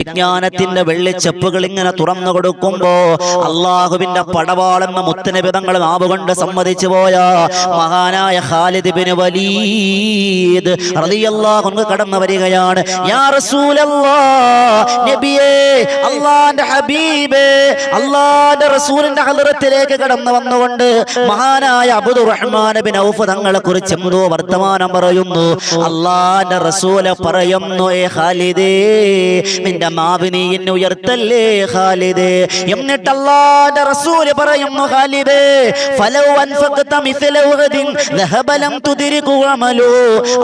വിജ്ഞാനത്തിന്റെ വെള്ളിച്ചെപ്പുകൾ ഇങ്ങനെ തുറന്നു കൊടുക്കുമ്പോ അള്ളാഹുവിന്റെ പടവാളെന്ന മുത്തനബിതങ്ങൾ നാവുകൊണ്ട് സമ്മതിച്ചു പോയ മഹാനായ ഖാലിദ് ബിൻ വലീദ് റളിയല്ലാഹു കടന്നു വരികയാണ്. യാ നബിയേ അള്ളാന്റെ ഹബീബേ അള്ളാന്റെ റസൂലിന്റെ ഹലറത്തിലേക്ക് കടന്നു വന്നുകൊണ്ട് മഹാനായ അബ്ദുറഹ്മാൻ ബിൻ ഔഫ് തങ്ങളെ കുറിച്ച് എന്തോ വർത്തമാനം പറയുന്നു. അള്ളാന്റെ റസൂലെ പറയുന്നു ഏ ഖാലിദേ നിന്റെ മാവിനെ എന്നെ ഉയർത്തല്ലേ ഖാലിദേ എന്നിട്ട് അള്ളാന്റെ റസൂല് പറയുന്നു ഖാലിദേ ഫലൗ അൻഫഖത മിസ്ല ഉഹദിൻ ذهب لم تدركه عملو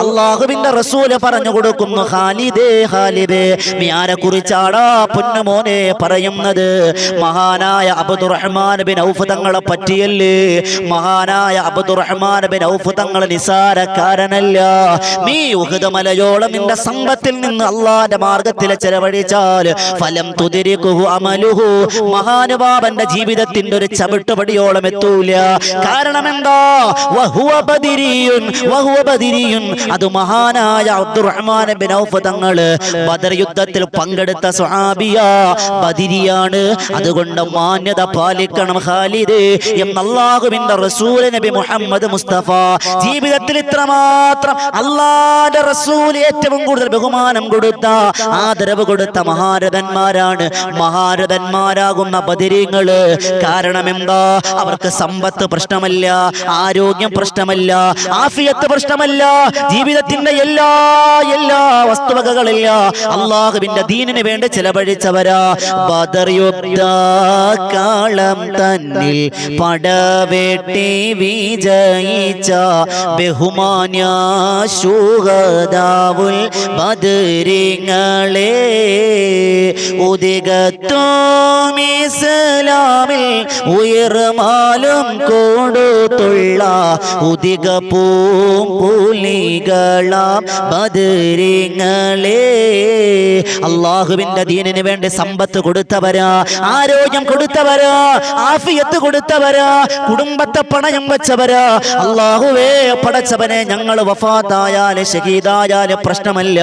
അള്ളാഹുവിന്റെ റസൂല് പറഞ്ഞു കൊടുക്കുന്നു ഖാലിദേ ഖാലിദേ നീ ആരെ കുറിച്ചാടാ പൊന്നുമോനെ പറയുന്നത് മഹാനായ അബ്ദുറഹ്മാൻ ബിൻ ഔഫ് തങ്ങളെ പറ്റിയല്ലേ മഹാനായ അബ്ദുറഹ്മാൻ ബിൻ ഔഫ് തങ്ങൾ നിസാരക്കാരനല്ല നീ ഉഹദ് മലയോളം നിന്റെ സമ്പത്തിൽ നിന്ന് അള്ളാന്റെ മാർഗത്തിൽ ഫലം തുതിരിക്കുഹു അമലുഹു. മഹാനുഭാവന്റെ ജീവിതത്തിന്റെ ഒരു ചവിട്ടുപടിയോളം എത്തൂല. കാരണം എന്താ അത് മഹാനായ അബ്ദുറഹ്മാൻ ബിൻ ഔഫ് തങ്ങൾ ബദർ യുദ്ധത്തിൽ പങ്കെടുത്ത സ്വഹാബിയ ബദിരിയാണ്. അതുകൊണ്ട് മാന്യത പാലിക്കണം ഖാലിദ് എന്നല്ലാഹുവിന്റെ റസൂൽ നബി മുഹമ്മദ് മുസ്തഫ. ജീവിതത്തിൽ ഇത്രമാത്രം അള്ളാന്റെ റസൂൽ ഏറ്റവും കൂടുതൽ ബഹുമാനം കൊടുത്ത ആദരവ് കൊടുത്ത മഹാരഥന്മാരാണ്. മഹാരഥന്മാരാകുന്ന ബദിരീങ്ങൾ. കാരണം എന്താ അവർക്ക് സമ്പത്ത് പ്രശ്നമല്ല ആരോഗ്യം പ്രശ്നമല്ല ആഫിയത്ത് പ്രശ്നമല്ല ജീവിതത്തിന്റെ എല്ലാ എല്ലാ വസ്തുവകകളില്ല. അള്ളാഹുവിന്റെ ദീനിന് വേണ്ടി ചെലവഴിച്ചവരാ. ബദർ യുദ്ധ കാളം തന്നിൽ പടവേട്ടി വിജയിച്ച ബഹുമാന്യ ശൂഹദാവുൽ ബദരിങ്ങളെ. ഉദികത്തോം ഇസ്ലാമിൽ ഉയർമാലും കൊടുത്തുള്ള ഉദിക പൂമ്പുലികളാം ബദരിങ്ങളെ. അള്ളാഹുവിന്റെ ദീനിന് വേണ്ടി സമ്പത്ത് കൊടുത്തവരാ ആരോഗ്യം കൊടുത്തവരാ ആഫിയത്ത് കൊടുത്തവരാ കുടുംബത്തെ പണയം വെച്ചവരാ. അള്ളാഹുവേ പടച്ചവനെ ഞങ്ങൾ വഫാത്തായാലും ശഹീദായാലും പ്രശ്നമല്ല.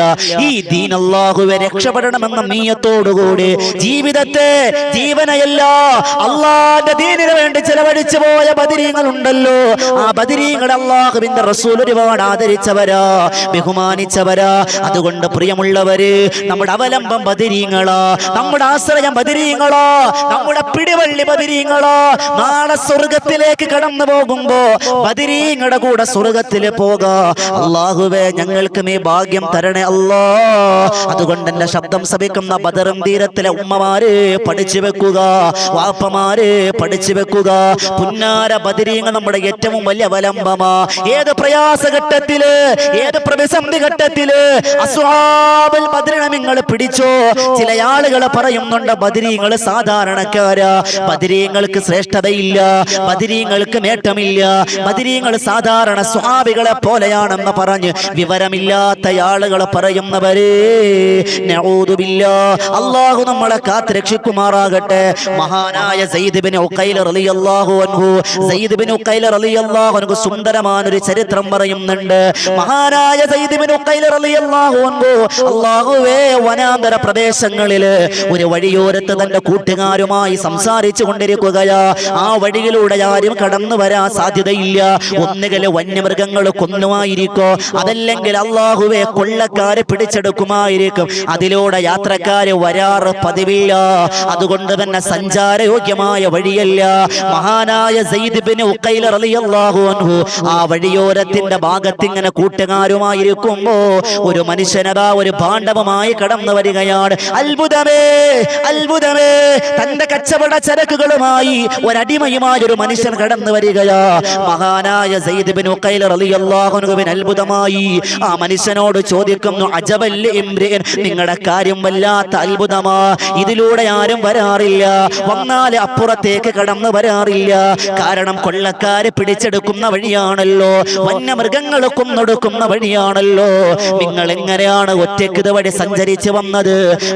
ഈ ദീൻ അള്ളാഹുവെ രക്ഷപ്പെടണമെന്ന മീയത്തോടുകൂടി ജീവിതത്തെ ജീവനയല്ല അള്ളാന്റെ ദീനിന് വേണ്ടി ചെലവഴിച്ചു പോയ ബദിരീങ്ങൾ ഉണ്ടല്ലോ ആ ബദിരീങ്ങൾ അള്ളാഹുവിന്റെ റസൂൽ ഒരുപാട് ആദരിച്ചവരാ ബഹുമാനിച്ചവരാ. അതുകൊണ്ട് പ്രിയമുള്ളവര് നമ്മുടെ അവലംബം ബദിരീങ്ങളാ നമ്മുടെ ആശ്രയം ബദിരീങ്ങളാ നമ്മുടെ പിടിവള്ളി ബദിരീങ്ങളാ. നാളെ സ്വർഗത്തിലേക്ക് കടന്നു പോകുമ്പോ ബദിരീങ്ങളുടെ കൂടെ സ്വർഗത്തിൽ പോകാ. അള്ളാഹുവേ ഞങ്ങൾക്ക് ഈ ഭാഗ്യം തരണേ അല്ലാ. അതുകൊണ്ട് എന്റെ ശബ്ദം സഭിക്കുന്ന ബദറും തീരത്തിലെ ഉമ്മമാര് പഠിച്ചു വെക്കുക വാപ്പമാര് പഠിച്ചു വെക്കുക പുന്നാര ബദരീങ്ങ നമ്മുടെ ഏറ്റവും വലിയ വലംബമാ ഏത് പ്രയാസഘട്ടത്തിൽ ഏത് പ്രതിസന്ധി ഘട്ടത്തിൽ അസ്വാബൽ ബദ്രിനെ നിങ്ങൾ പിടിച്ചോ ചില ആളുകൾ പറയുന്നുണ്ട് ബദിരീങ്ങൾ സാധാരണക്കാരാ ബദരീങ്ങൾക്ക് ശ്രേഷ്ഠതയില്ല ബദരീങ്ങൾക്ക് നേട്ടമില്ല ബദിരീങ്ങൾ സാധാരണ സ്വാഭികളെ പോലെയാണെന്ന് പറഞ്ഞ് വിവരമില്ലാത്ത ആളുകൾ പറയുന്നവര് അള്ളാഹു നമ്മളെ കാത്ത് രക്ഷിക്കുമാറാകട്ടെ. മഹാനായ ഉഖൈൽ റളിയല്ലാഹു അൻഹു. റളിയല്ലാഹു അൻഹു സുന്ദരമായ ഒരു ചരിത്രം പറയുന്നുണ്ട്. മഹാനായ സയ്യിദ് ബിൻ ഉഖൈൽ റളിയല്ലാഹു അൻഹു വനാന്തര പ്രദേശങ്ങളിൽ ഒരു വഴിയോരത്ത് തന്റെ കൂട്ടുകാരുമായി സംസാരിച്ചു കൊണ്ടിരിക്കുകയാ. ആ വഴിയിലൂടെ ആരും കടന്നു വരാൻ സാധ്യതയില്ല. ഒന്നുകിൽ വന്യമൃഗങ്ങൾ കൊന്നുമായിരിക്കോ. അതല്ലെങ്കിൽ അള്ളാഹുവെ കൊള്ളക്കാരെ പിടിച്ചെടുക്കുമായിരിക്കും. അതിലൂടെ യാത്രക്കാര് വരാറ് പതിവില്ല. അതുകൊണ്ട് തന്നെ സഞ്ചാരയോഗ്യമായ വഴിയല്ല. മഹാനായ അൻഹു ആ വഴിയോരത്തിന്റെ ഭാഗത്ത് ഇങ്ങനെ കൂട്ടുകാരുമായിരിക്കുമ്പോ ഒരു മനുഷ്യനതാ ഒരു പാണ്ഡവമായി കടന്നു വരികയാണ്. അത്ഭുതമേ അത്ഭുതമേ. തന്റെ കച്ചവട ചരക്കുകളുമായി ഒരടിമയുമായ ഒരു മനുഷ്യൻ കടന്നു വരികയാ. മഹാനായ സയ്യിദ് ബിൻ ഉഖൈൽ റളിയല്ലാഹു അൻഹുവിന് അത്ഭുതമായി. ആ മനുഷ്യനോട് ചോദിക്കുന്നു അജബല്യ നിങ്ങളുടെ കാര്യം വല്ലാത്ത അത്ഭുതമാ. ഇതിലൂടെ ആരും വരാറില്ല. വന്നാൽ അപ്പുറത്തേക്ക് കടന്നു വരാറില്ല. കാരണം കൊള്ളക്കാരെ പിടിച്ചെടുക്കുന്ന വഴിയാണല്ലോ. വന്യമൃഗങ്ങൾ കൊന്നൊടുക്കുന്ന വഴിയാണല്ലോ. നിങ്ങൾ എങ്ങനെയാണ് ഒറ്റയ്ക്ക് ഇതുവഴി സഞ്ചരിച്ചു വന്നത്?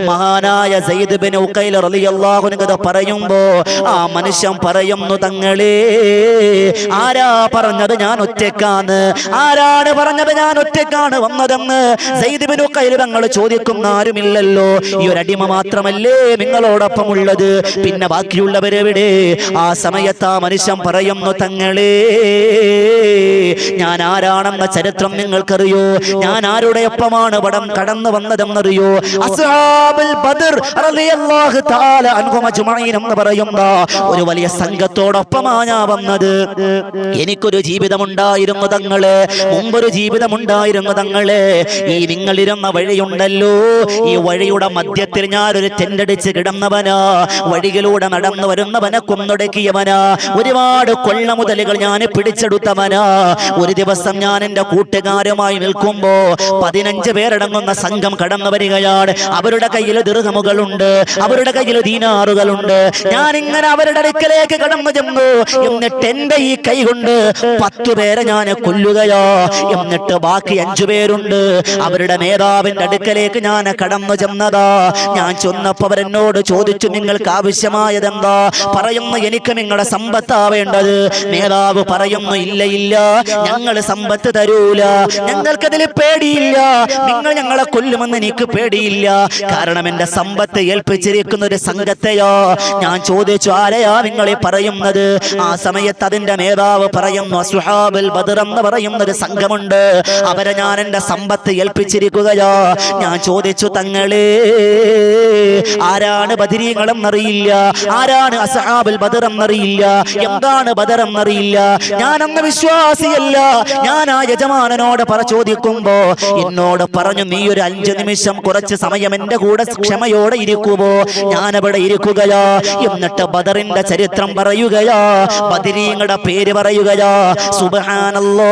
മഹാനായ സയ്യിദ് ബിൻ ഉഖൈൽ റളിയല്ലാഹു അൻഹു ഇത് പറയുമ്പോ ആ മനുഷ്യൻ പറയുന്നു തങ്ങളെ ആരാ പറഞ്ഞത് ഞാൻ ഒറ്റക്കാണ് ആരാണ് പറഞ്ഞത് ഞാൻ ഒറ്റക്കാണ് വന്നതെന്ന്? സയ്യിദ് ബിൻ ഉക്കൈൽ തങ്ങൾ ചോദിക്കുന്ന ആരുമില്ലല്ലോ. ഈ ഒരു അടിമ മാത്രമല്ലേ നിങ്ങളോടൊപ്പം ഉള്ളത് പിന്നെ ബാക്കിയുള്ളവരെവിടെ? ആ സമയത്ത് ആ മനുഷ്യൻ പറയുന്നു തങ്ങളെ ഞാൻ ആരാണെന്ന ചരിത്രം നിങ്ങൾക്കറിയോ? ഞാൻ ആരുടെ ഒപ്പമാണ് പടം കടന്നു വന്നതെന്നറിയോ? എന്ന് പറയുന്ന ഒരു വലിയ സംഘത്തോടൊപ്പമാ ഞാൻ വന്നത്. എനിക്കൊരു ജീവിതമുണ്ടായിരുന്നു തങ്ങളെ മുമ്പൊരു ജീവിതമുണ്ടായിരുന്നു തങ്ങളെ. ഈ നിങ്ങളിരുന്ന വഴിയുണ്ടല്ലോ. ഈ വഴിയുടെ മധ്യത്തിൽ ഞാനൊരു ചെന്നടിച്ച് കിടന്നവനാ. വഴികളിലൂടെ നടന്നു വരുന്നവനെ കൊന്നൊടുക്കിയവനാ. ഒരുപാട് കൊള്ള മുതലുകൾ ഞാൻ പിടിച്ചെടുത്തവനാ. ഒരു ദിവസം ഞാൻ എന്റെ കൂട്ടുകാരുമായി നിൽക്കുമ്പോ പതിനഞ്ച് പേരടങ്ങുന്ന സംഘം കടന്നു വരികയാണ്. അവരുടെ കയ്യിൽ ദീർഘമുകളുണ്ട് അവരുടെ കയ്യിൽ ദീനാറുകളുണ്ട്. ഞാൻ ഇങ്ങനെ അവരുടെ അടുക്കലേക്ക് കടന്നു ചെന്നു. എന്നിട്ട് എന്റെ ഈ കൈ കൊണ്ട് പത്തു പേരെ ഞാൻ കൊല്ലുകയോ. എന്നിട്ട് ബാക്കി അഞ്ചു പേരുണ്ട്. അവരുടെ നേതാവിന്റെ അടുക്കലേക്ക് ഞാൻ കടന്നു ചെന്നതാ ഞാൻ ചെന്നപ്പോ അവരെന്നോട് ചോദിച്ചു നിങ്ങൾക്ക് ആവശ്യമായതെന്താ? പറയുന്നു എനിക്ക് നിങ്ങളുടെ സമ്പത്താ വേണ്ടത്. നേതാവ് പറയുന്നു ഇല്ല ഇല്ല ഞങ്ങൾ സമ്പത്ത് തരൂല. ഞങ്ങൾക്കതിൽ പേടിയില്ല. നിങ്ങൾ ഞങ്ങളെ കൊല്ലുമെന്ന് എനിക്ക് പേടിയില്ല. കാരണം എന്റെ സമ്പത്ത് ഏൽപ്പിച്ചിരിക്കുന്ന ഒരു സംഘത്തെയോ? ഞാൻ ചോദിച്ചു ആരെയാ നിങ്ങളെ പറയുന്നത്? ആ സമയത്ത് അതിന്റെ നേതാവ് പറയുന്നു സുഹാബിൽ ബദർ എന്ന് പറയുന്ന ഒരു സംഘമുണ്ട്. അവരെ ഞാൻ എന്റെ സമ്പത്ത് ഏൽപ്പിച്ചിരിക്കുകയോ. ഞാൻ ചോദിച്ചു തങ്ങളെ ആരാണ് ബദിരീങ്ങൾ എന്നറിയില്ല ആരാണ് അസഹാബുൽ ബദർ എന്നറിയില്ല എന്താണ് ഞാൻ അന്ന് വിശ്വാസിയല്ല. ഞാൻ ആ യജമാനനോട് പറ ചോദിക്കുമ്പോ എന്നോട് പറഞ്ഞു നീ ഒരു അഞ്ചു നിമിഷം കുറച്ച് സമയം എന്റെ കൂടെ ക്ഷമയോടെ ഇരിക്കുമോ ഞാൻ അവിടെ ഇരിക്കുകയാ. എന്നിട്ട് ബദറിന്റെ ചരിത്രം പറയുകയാ ബദരീങ്ങളുടെ പേര് പറയുകയാ സുബഹാനല്ലോ.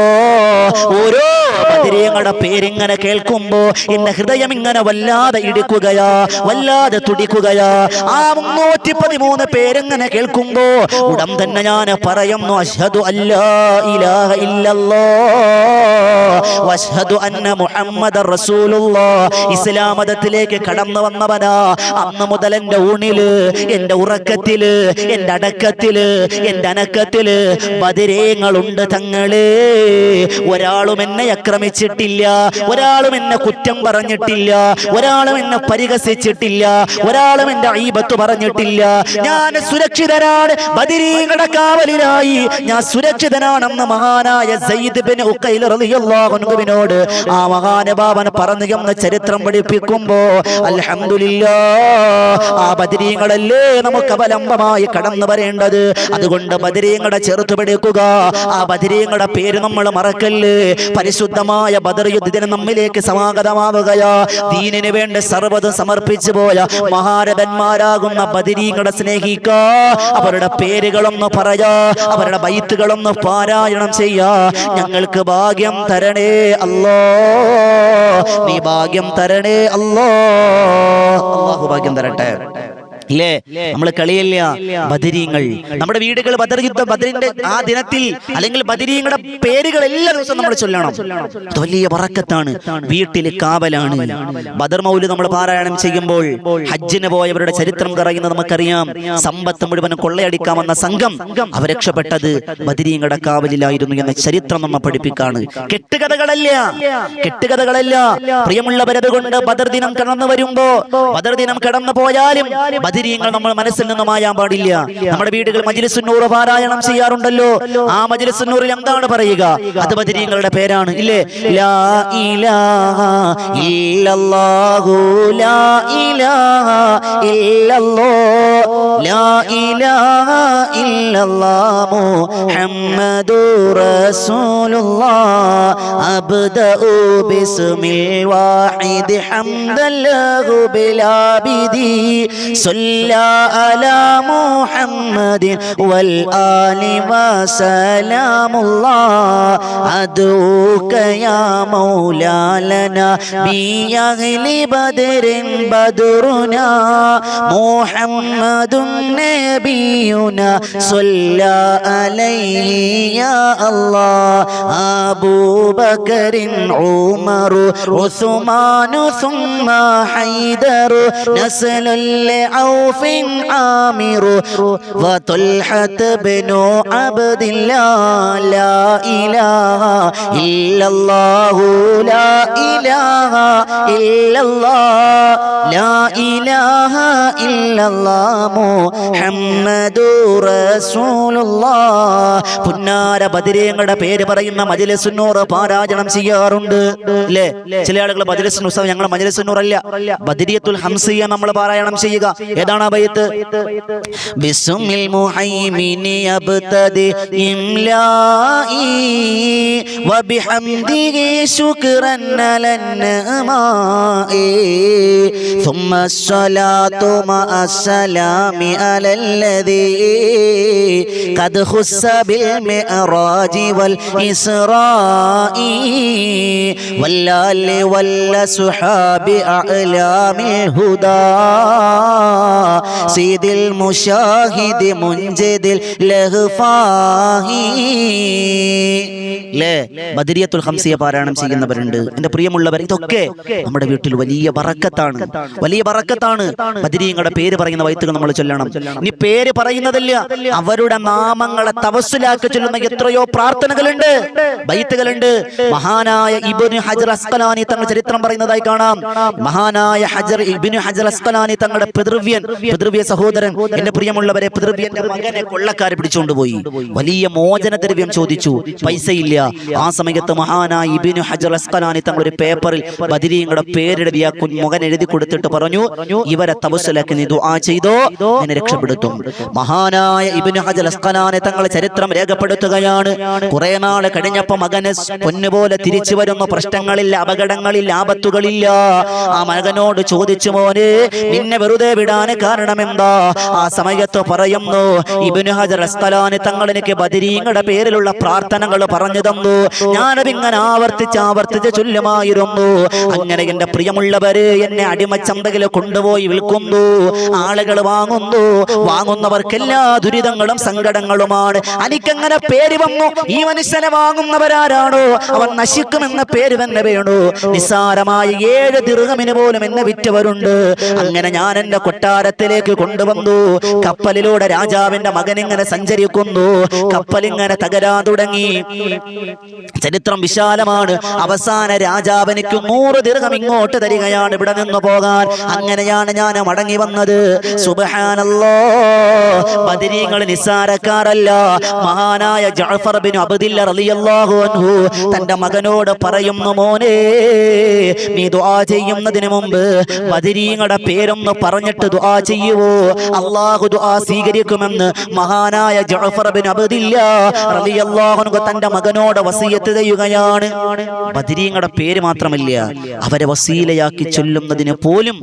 ഓരോ ബദരീങ്ങളുടെ പേരിങ്ങനെ കേൾക്കുമ്പോ എന്റെ ഹൃദയം ഇങ്ങനെ വല്ലാതെ ഇടിക്കുകയാ വല്ലാതെ തുടിക്കുകയാ. ആ മുന്നൂറ്റി പതിമൂന്ന് പേരെങ്ങനെ കേൾക്കുമ്പോ ഉടൻ തന്നെ ഞാൻ പറയുന്നു അഷ്ഹദു അല്ലാ ഇലാഹ അന്ന മുഹമ്മദ് റസൂലുള്ളാ. ഇസ്ലാം മതത്തിലേക്ക് കടന്നു വന്നവനാ അന്ന് മുതൽ എന്റെ ഊണിൽ എന്റെ ഉറക്കത്തിൽ എന്റെ അടക്കത്തിൽ എന്റെ അനക്കത്തിൽ ബദിരേങ്ങളുണ്ട് തങ്ങൾ. ഒരാളും എന്നെ അക്രമിച്ചിട്ടില്ല ഒരാളും എന്നെ കുറ്റം പറഞ്ഞിട്ടില്ല ഒരാളും എന്നെ പരിഹസിച്ചിട്ടില്ല. ഒരാളും എന്റെ അയ്യബത്ത് പറഞ്ഞിട്ടില്ല. ഞാൻ സുരക്ഷിതനാണ് ബദിരീങ്ങളുടെ കാവലിലായി. ഞാൻ സുരക്ഷിതനാണെന്ന് മഹാനായ സയ്യിദ് ബിൻ അൻഹുവിനോട് ആ മഹാനുഭാവൻ പറഞ്ഞു എന്ന് ചരിത്രം പഠിപ്പിക്കുമ്പോ അൽഹംദുലില്ലാ ആ ബദിരീങ്ങളല്ലേ നമുക്ക് അവലംബമായി കടന്നു വരേണ്ടത്? അതുകൊണ്ട് ബദിരീങ്ങളെ ചെറുത്തു പിടിക്കുക. ആ ബദിരീങ്ങളുടെ പേര് നമ്മൾ മറക്കല്ലേ? പരിശുദ്ധമായ ബദർ യുദ്ധത്തിന് നമ്മിലേക്ക് സമാഗതമാവുകയാ. ദീനിന് വേണ്ടി സർവതും സമർപ്പിച്ചു പോയ മഹാരഥന്മാരാകുന്ന ബദിരീങ്ങളെ സ്നേഹിക്ക. അവരുടെ പേരുകളൊന്ന് പറയാ. അവരുടെ ബൈത്തുകളൊന്ന് പാരായണം ചെയ്യാ. ഞങ്ങൾക്ക് ഭാഗ്യം തരണേ അല്ലോ. നീ ഭാഗ്യം തരണേ അല്ലോ. ഭാഗ്യം തരട്ടെ. ഇല്ലേ നമ്മൾ കളിയല്ല. ബദരീങ്ങൾ. നമ്മുടെ വീടുകൾ ബദർ യുദ്ധം ബദറിന്റെ ആ ദിനത്തിൽ അല്ലെങ്കിൽ ബദരീങ്ങളുടെ പേരുകൾ എല്ലാ ദിവസവും നമ്മൾ ചൊല്ലണം. വലിയ വറക്കത്താണ്. വീട്ടിൽ കാവലാണ്. ബദർ മൗൽ നമ്മൾ പാരായണം ചെയ്യുമ്പോൾ ഹജ്ജിന് പോയവരുടെ ചരിത്രം പറയുന്നത് നമുക്കറിയാം. സമ്പത്ത് മുഴുവനും കൊള്ളയടിക്കാമെന്ന സംഘം അവർ രക്ഷപ്പെട്ടത് ബദരീങ്ങളുടെ കാവലിലായിരുന്നു എന്ന ചരിത്രം നമ്മെ പഠിപ്പിക്കാണ്. കെട്ടുകഥകളല്ല. കെട്ടുകഥകളല്ല. പ്രിയമുള്ളവരത് കൊണ്ട് ബദർ ദിനം കടന്നു വരുമ്പോ ബദർ ദിനം കടന്നു പോയാലും ബദിരീങ്ങൾ നമ്മൾ മനസ്സിൽ നിന്ന് മായാൻ പാടില്ല. നമ്മുടെ വീടുകൾ മജിലിസുന്നൂർ പാരായണം ചെയ്യാറുണ്ടല്ലോ. ആ മജിലിസുന്നൂറിൽ എന്താണ് പറയുക? അത് മധുരീയങ്ങളുടെ പേരാണ് ഇല്ലേ? ലാ ഇലാഹ ഇല്ലല്ലാഹു ലാ ഇലാഹ ഇല്ലല്ലോ ലാ ഇലാഹ إلا الله محمد رسول الله. أبدأ باسم الواحد حمدا له بلا بدي صلى على محمد والآل وسلام الله. أدعوك يا مولا لنا بأهل بدر بدرنا. محمد نبينا صلى عليه يا الله. أبو بكر عمر عثمان ثم حيدر. نسل لعوف عامر. وطلحة بن عبد الله. لا إله إلا الله. لا إله إلا الله. لا إله إلا الله. محمد رسول പുന്നാര ബദിരങ്ങളുടെ പേര് പറയുന്ന മജിലസുന്നൂർ പാരായണം ചെയ്യാറുണ്ട് അല്ലേ ചില ആളുകൾ മജിലസുൻ ഞങ്ങൾ മജിലസുന്നൂർ അല്ല ബദിരിയത്തുൽ ഹംസിയ നമ്മൾ പാരായണം ചെയ്യുക ഏതാണ് ആ ബയ്യത്ത് ബിസ്മിൽ മുഹൈമിനി അബ്തദി ഇംലായി വബിഹംദിഹി ശുക്രൻ അലന്നമാഇ ثم الصلاة مع السلام على الذي قد خص بالمعراج والإسراء والآل والأصحاب أعلام الهدى سيد المشاهد منجد الأغفاه ല്ലേ ബദരിയത്തുൽ ഹംസിയ പാരായണം ചെയ്യുന്നവരുണ്ട് എന്റെ പ്രിയമുള്ളവർ ഇതൊക്കെ നമ്മുടെ വീട്ടിൽ വലിയ ബറക്കത്താണ് വലിയ ബറക്കത്താണ് ബദരീങ്ങളുടെ പേര് പറയുന്ന വൈത്തുകൾ നമ്മൾ ചൊല്ലണം ഇനി പേര് പറയുന്നതല്ല അവരുടെ നാമങ്ങളെ തവസ്സിലാക്കി ചൊല്ലുന്ന എത്രയോ പ്രാർത്ഥനകളുണ്ട്. ബൈത്തുകളുണ്ട്. മഹാനായ ഇബിനു ഹജർ അസ്കലാനി തങ്ങൾ ചരിത്രം പറയുന്നതായി കാണാം. മഹാനായ ഹജർ ഇബിനു ഹജർ അസ്കലാനി തങ്ങളുടെ പിതൃവ്യൻ. പിതൃവ്യ സഹോദരൻ. എന്റെ പ്രിയമുള്ളവരെ പിതൃവ്യന്റെ മകനെ കൊള്ളക്കാരെ പിടിച്ചുകൊണ്ടുപോയി വലിയ മോചന ദ്രവ്യം ചോദിച്ചു. പൈസയില്ല. ആ സമയത്ത് മഹാനായ ഇബിനു ഹജർ അസ്കലാനി തങ്ങൾ ഒരു പേപ്പറിൽ ബദിരിയങ്ങളുടെ പേരെഴുതി ആ കുഞ്ഞുമകൻ എഴുതി കൊടുത്തിട്ട് പറഞ്ഞു ഇവരെ തപസ്സിലാക്കി നീ ദുആ ചെയ്തോ എന്നെ രക്ഷപ്പെടുത്തും. മഹാനായ ഇബിനു ഹജർ അസ്കലാനെ തങ്ങൾ ചരിത്രം രേഖപ്പെടുത്തുകയാണ്. കുറെ നാൾ കഴിഞ്ഞപ്പോ മകന് പൊന്നുപോലെ തിരിച്ചു വരുന്ന. പ്രശ്നങ്ങളില്ല അപകടങ്ങളില്ല ആപത്തുകളില്ല. ആ മകനോട് ചോദിച്ചു മോന് നിന്നെ വെറുതെ വിടാൻ കാരണമെന്താ ആ സമയത്ത് പറയുന്നു ഇബിനു ഹജർ അസ്കലാന് തങ്ങൾ എനിക്ക് ബദിരീങ്ങളുടെ പേരിലുള്ള പ്രാർത്ഥനകൾ പറഞ്ഞു തന്നു. ഞാനത് ഇങ്ങനെ ആവർത്തിച്ച് ആവർത്തിച്ച് ചൊല്ലുമായിരുന്നു. അങ്ങനെ എന്റെ പ്രിയമുള്ളവര് എന്നെ അടിമച്ചന്തയിൽ കൊണ്ടുപോയി വിൽക്കുന്നു. ആളുകൾ വാങ്ങുന്നു. വാങ്ങുന്നവർക്ക് എല്ലാ ദുരിതങ്ങളും സങ്കടങ്ങളുമാണ്. എനിക്കങ്ങനെ പേര് വന്നു? ഈ മനുഷ്യനെ വാങ്ങുന്നവരാരാണോ? അവൻ നശിക്കുമെന്ന പേര് തന്നെ വേണു. നിസ്സാരമായ ഏഴ് ദീർഘമിന് പോലും എന്നെ വിറ്റവരുണ്ട്. അങ്ങനെ ഞാൻ എന്റെ കൊട്ടാരത്തിലേക്ക് കൊണ്ടുവന്നു. കപ്പലിലൂടെ രാജാവിന്റെ മകൻ ഇങ്ങനെ സഞ്ചരിക്കുന്നു. കപ്പലിങ്ങനെ തകരാൻ തുടങ്ങി. ചരിത്രം വിശാലമാണ്. അവസാന രാജാവ് എനിക്ക് നൂറ് ദീർഘം ഇങ്ങോട്ട് തരികയാണ് ഇവിടെ നിന്ന് പോകാൻ. അങ്ങനെയാണ് ഞാൻ മടങ്ങി വന്നത്. സുബഹാനല്ലോ. ബദിരീങ്ങൾ നിസ്സാരക്കാരല്ല. മഹാനായ ജാഫർ ബിൻ അബ്ദില്ല റളിയല്ലാഹു അൻഹു തന്റെ മകനോട് പറയുന്നു മോനെ നീ ദുആ ചെയ്യുന്നതിന് മുമ്പ് ബദരീങ്ങളുടെ പേരൊന്ന് പറഞ്ഞിട്ട് ദുആ ചെയ്യുവോ? അള്ളാഹു ദുആ സ്വീകരിക്കുമെന്ന് മഹാനായ ജാഫർ ബിൻ അബ്ദില്ല റളിയല്ലാഹു അൻഹു തന്റെ മകനോട് വസീയത്ത് ചെയ്യുകയാണ്. ബദരീങ്ങളുടെ പേര് മാത്രമല്ല അവരെ വസീലയാക്കി ചൊല്ലുന്നതിന് പോലും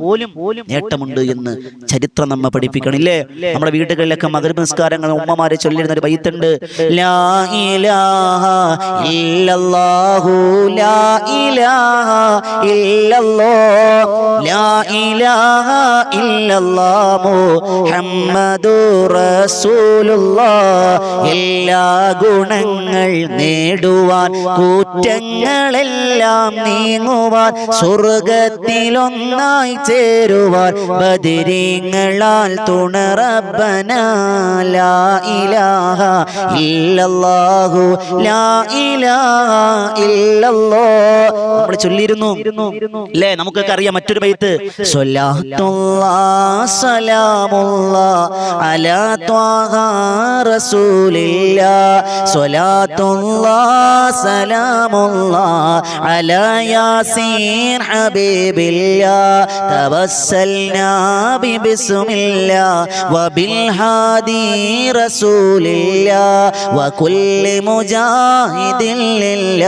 നേട്ടമുണ്ട് എന്ന് ചരിത്രം നമ്മെ പഠിപ്പിക്കണില്ലേ? നമ്മുടെ വീടുകളിലൊക്കെ മകരബ് നിസ്കാരങ്ങൾ ഉമ്മമാരെ ചൊല്ലിരുന്ന ഒരു ബൈത്തുണ്ട് ലാ ഇലാഹ ഇല്ലല്ലാഹു ലാ ഇലാഹ ലാ ഇലാഹ മുഹമ്മദു എല്ലാ ഗുണങ്ങൾ നേടുവാൻ കുറ്റങ്ങളെല്ലാം നീങ്ങുവാൻ സ്വർഗത്തിലൊന്നായി ചേരുവാൻ ബദിരീങ്ങളാൽ തുണറബന ലാ ഇലാഹ ലാ ഇലാഹ നമ്മൾ ചൊല്ലിയിരുന്നു. അല്ലേ നമുക്കൊക്കെ അറിയാം മറ്റൊരു ബൈത്ത്. സ്വലാത്തുല്ലാ സലാമുല്ലാ അലാ സലാമുല്ലാ അലാ യാസീൻ തവസ്സൽനാ വബിൽ ഹാദി റസൂലില്ലാഹിദില്ല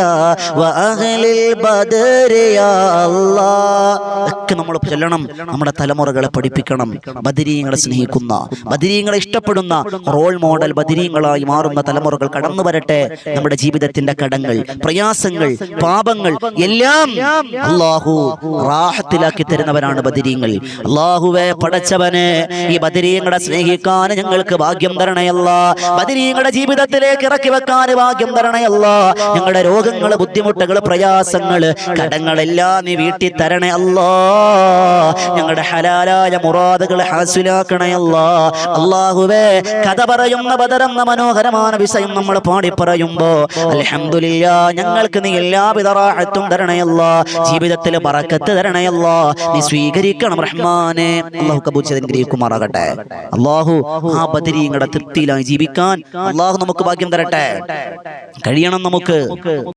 വ അഹലിൽ ബദരയാ അല്ലാഹ് ഒക്കെ നമ്മൾ ചെല്ലണം നമ്മുടെ തലമുറകളെ പഠിപ്പിക്കണം ബദിരീങ്ങളെ സ്നേഹിക്കുന്ന ബദിരീങ്ങളെ ഇഷ്ടപ്പെടുന്ന റോൾ മോഡൽ ബദിരീങ്ങളായി മാറുന്ന തലമുറകൾ കടന്നു വരട്ടെ. നമ്മുടെ ജീവിത ജീവിതത്തിന്റെ കടങ്ങൾ പ്രയാസങ്ങൾ പാപങ്ങൾ എല്ലാം അള്ളാഹു റാഹത്തിലാക്കി തരുന്നവനാണ് ബദിരീങ്ങൾ. അള്ളാഹുവെ പടച്ചവനെ ഈ ബദിരീങ്ങളെ സ്നേഹിക്കാൻ ഞങ്ങൾക്ക് ഭാഗ്യം തരണയല്ല. ബദിരീങ്ങളുടെ ജീവിതത്തിലേക്ക് ഇറക്കി വെക്കാൻ ഭാഗ്യം തരണയല്ല. ഞങ്ങളുടെ രോഗങ്ങൾ ബുദ്ധിമുട്ടുകൾ പ്രയാസങ്ങൾ കടങ്ങളെല്ലാം നീ വീട്ടിൽ തരണേ അല്ലാ ഞങ്ങളുടെ ഹലാലായ മുറാദുകൾ ഹാസിലാക്കണയല്ല അള്ളാഹുവേ കഥ പറയുന്ന ബദരെന്ന മനോഹരമായ വിഷയം നമ്മൾ പാടി പറയുമ്പോ അൽഹംദുലില്ലാ ഞങ്ങൾക്ക് നീ എല്ലാവിധ റാഹത്തും തരണയല്ല ജീവിതത്തിൽ പറക്കത്ത് തരണയല്ല നീ സ്വീകരിക്കണം റഹ്മാനെ. അള്ളാഹു കബൂച്ചതിന് ഗ്രഹിക്കുമാറാകട്ടെ അള്ളാഹു ആ ബദരീങ്ങളുടെ തൃപ്തിയിലായി ജീവിക്കാൻ അള്ളാഹു നമുക്ക് ഭാഗ്യം തരട്ടെ. കഴിയണം നമുക്ക്.